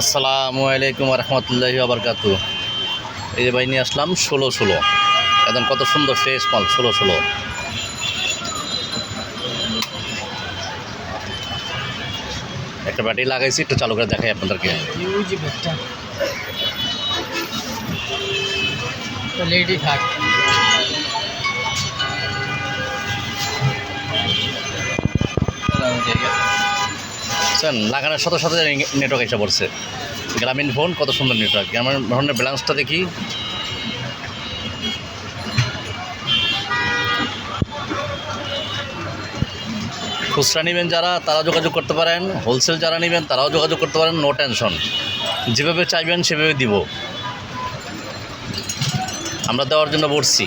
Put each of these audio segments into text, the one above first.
আসসালামু আলাইকুম রহমতুল্লাহি আবরকাতু এই যে ভাই নিয়ে আসলাম ষোলো ষোলো। একদম কত সুন্দর ফ্রেশ মাল ষোলো ষোলো। একটা ব্যাটারি লাগাইছি একটু চালু করে দেখাই আপনাদেরকে। ইউজ লেডি থাক বুঝছেন লাগানোর সাথে সাথে নেটওয়ার্ক এসে পড়ছে। গ্রামীণ ফোন, কত সুন্দর নেটওয়ার্ক গ্রামীণ ফোনের ব্যালেন্সটা দেখি। খুচরা নেবেন যারা তারা যোগাযোগ করতে পারেন। হোলসেল যারা নেবেন, তারাও যোগাযোগ করতে পারেন নো টেনশন যেভাবে চাইবেন, সেভাবে দিব। আমরা দেওয়ার জন্য বসছি।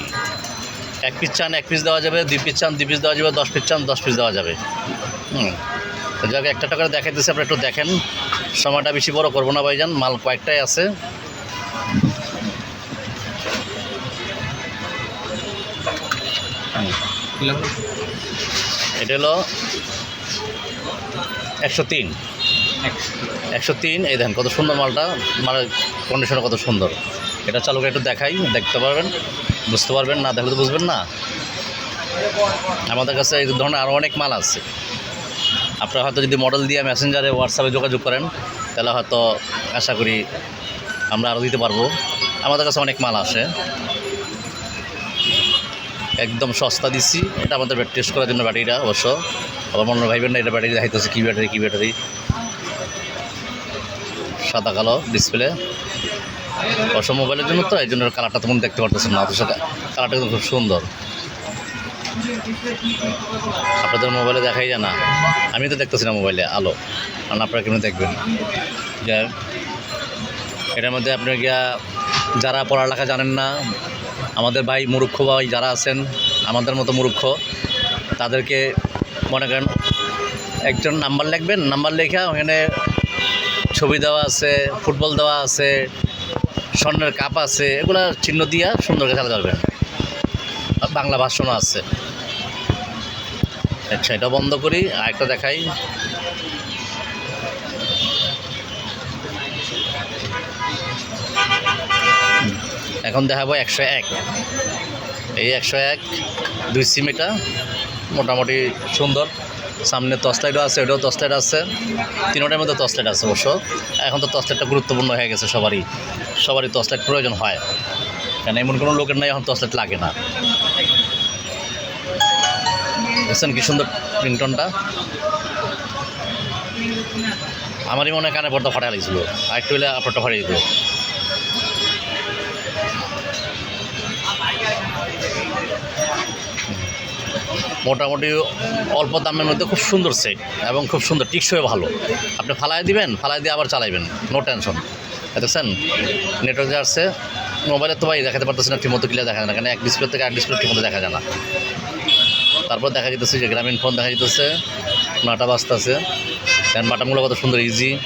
এক পিস চান, এক পিস দেওয়া যাবে, দুই পিস চান, দুই পিস দেওয়া যাবে, দশ পিস চান, দশ পিস দেওয়া যাবে। হুম। যাক, একটা টাকা দেখাইতেছে, আপনারা একটু দেখেন। সময়টা বেশি বড় করব না ভাইজান, মাল কয়েকটাই আছে। এটা হলো একশো তিন। একশো তিন, এই দেখেন কত সুন্দর মালটা মানে কন্ডিশন কত সুন্দর। এটা চালু করে একটু দেখাই, দেখতে পারবেন? বুঝতে পারবেন না, দেখলে তো বুঝবেন না। আমাদের কাছে এই ধরনের আরও অনেক মাল আছে। আপনারা হয়তো যদি মডেল দিয়ে মেসেঞ্জারে হোয়াটসঅ্যাপে যোগাযোগ করেন, তাহলে হয়তো আশা করি আমরা আরও দিতে পারব। আমাদের কাছে অনেক মাল আসে। একদম সস্তা দিচ্ছি। এটা আমাদের টেস্ট করার জন্য ব্যাটারিটা অবশ্য। আবার মনে ভাইবেন না এটা ব্যাটারি দেখাইতেছে, কী ব্যাটারি কী ব্যাটারি? সাদা কালো ডিসপ্লে অবশ্য মোবাইলের জন্য তো, এই জন্য কালারটা তেমন দেখতে পারতেছেন না। অথচ কালারটা খুব সুন্দর। আপনাদের মোবাইলে দেখাই যায় না। আমি তো দেখতেছি না মোবাইলে, আলো। কারণ আপনারা কেমন দেখবেন? এটার মধ্যে আপনার গিয়া যারা পড়ালেখা জানেন না, আমাদের ভাই মূর্খ ভাই যারা আছেন, আমাদের মতো মূর্খ তাদেরকে মনে করেন একজন নাম্বার লিখবেন, নাম্বার লেখা ওখানে ছবি দেওয়া আছে, ফুটবল দেওয়া আছে, স্বর্ণের কাপ আছে, এগুলা চিহ্ন দিয়া সুন্দর করে পারবেন আর বাংলা ভাষণও আছে। আচ্ছা এটা বন্ধ করি আর একটা দেখাই। এখন দেখাবো একশো এক। এই একশো এক, দুই সিম এটা, মোটামুটি সুন্দর। সামনে তসলাইটও আছে ওটাও তসলাইট আছে। তিনোটার মধ্যে তসলাইট আছে অবশ্য। এখন তো তসলাইটটা গুরুত্বপূর্ণ হয়ে গেছে সবারই। সবারই তসলাইট প্রয়োজন হয়। কেন, এমন কোনো লোকের নাই, এখন তসলাইট লাগে না। বুঝছেন কি সুন্দর প্রিন্টনটা আমারই মনে কানে পর্দা ফাটা লাগছিল। আর একটু হলে আপনারটা ফাটিয়ে দিত। মোটামুটি অল্প দামের মধ্যে খুব সুন্দর সেট এবং খুব সুন্দর টিকসই ভালো। আপনি ফালাই দিবেন, ফালাই দিয়ে আবার চালাইবেন। নো টেনশন দেখছেন? নেটওয়ার্ক যে আসছে মোবাইলে তো ভাই দেখাতে পারতেছে না, ঠিকমতো ক্লিয়ার দেখা যায় না। কারণ এক ডিসপ্লে থেকে এক ডিসপ্লে ঠিকমতো দেখা যায় না। তারপর দেখা যেতেছে যে গ্রামীণ ফোন দেখা যেতেছে নটা বাজতেছে। কারণ বাটামগুলো কত সুন্দর ইজি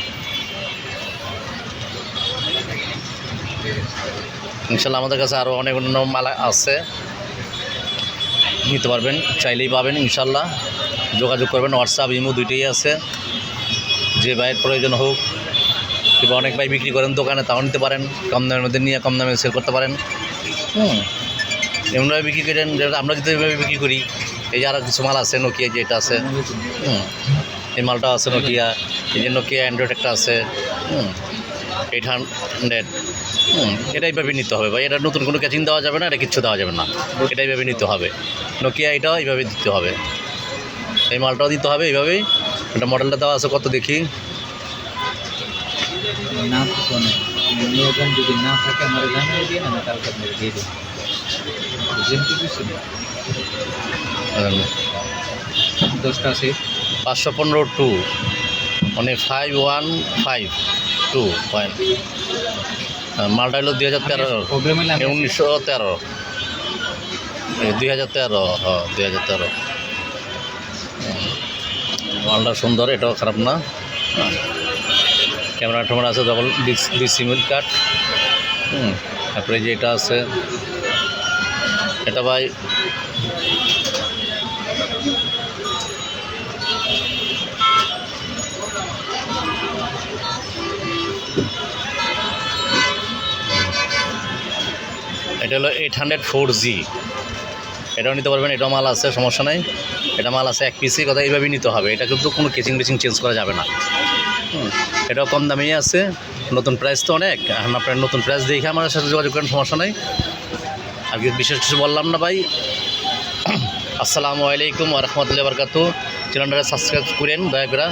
ইনশাল্লাহ আমাদের কাছে আরও অনেক অন্য মালা আছে। নিতে পারবেন, চাইলেই পাবেন ইনশাল্লাহ। যোগাযোগ করবেন হোয়াটসঅ্যাপ ইমো দুইটাই আছে। যে ভাইয়ের প্রয়োজন হোক, কিংবা অনেক ভাই বিক্রি করেন দোকানে, তাও নিতে পারেন। কম দামের মধ্যে নিয়ে কম দামে সেল করতে পারেন। হুম। এমনভাবে বিক্রি করেন, যেটা আমরা যদি এভাবে বিক্রি করি। এই যে আরও কিছু মাল আছে নোকিয়া যেটা আছে। হুম। এই মালটা আছে নোকিয়া এই যে নোকিয়া অ্যান্ড্রয়েড একটা আছে। হুম। এইট হান্ড্রেড হুম। এটা এইভাবে নিতে হবে ভাই। এটা নতুন কোনো ক্যাচিং দেওয়া যাবে না, এটা কিচ্ছু দেওয়া যাবে না। এটা এইভাবে নিতে হবে। নোকিয়া এটাও এইভাবে দিতে হবে। এই মালটাও দিতে হবে এইভাবেই। এটা মডেলটা দেওয়া আছে, কত দেখি? না থাকে আমার দশটা আছে পাঁচশো পনেরো টু মানে five one five two point মালটা হলো দুই হাজার তেরো। উনিশশো তেরো। দুই হাজার তেরো হ্যাঁ দুই হাজার তেরো। মালটা সুন্দর এটাও খারাপ না। ক্যামেরা ট্যামেরা আছে ডবল দুই সিমেন্ট কার্ড তারপরে যে এটা আছে এটা ভাই এটা হলো এইট হান্ড্রেড ফোর জি এটাও নিতে পারবেন, এটাও মাল আছে, সমস্যা নেই। এটা মাল আছে এক পিসি কথা এইভাবেই নিতে হবে। এটা কিন্তু কোনো কেচিং বেচিং চেঞ্জ করা যাবে না। এটাও কম দামেই আছে। নতুন প্রাইস তো অনেক আপনার নতুন প্রাইস দেখে আমার সাথে যোগাযোগ করেন, সমস্যা নেই। কিছু বিশেষ কিছু বললাম না ভাই। আসসালামু আলাইকুম রহমতুল্লাহ বরকাত চ্যানেলটা সাবস্ক্রাইব করেন, দয়া করে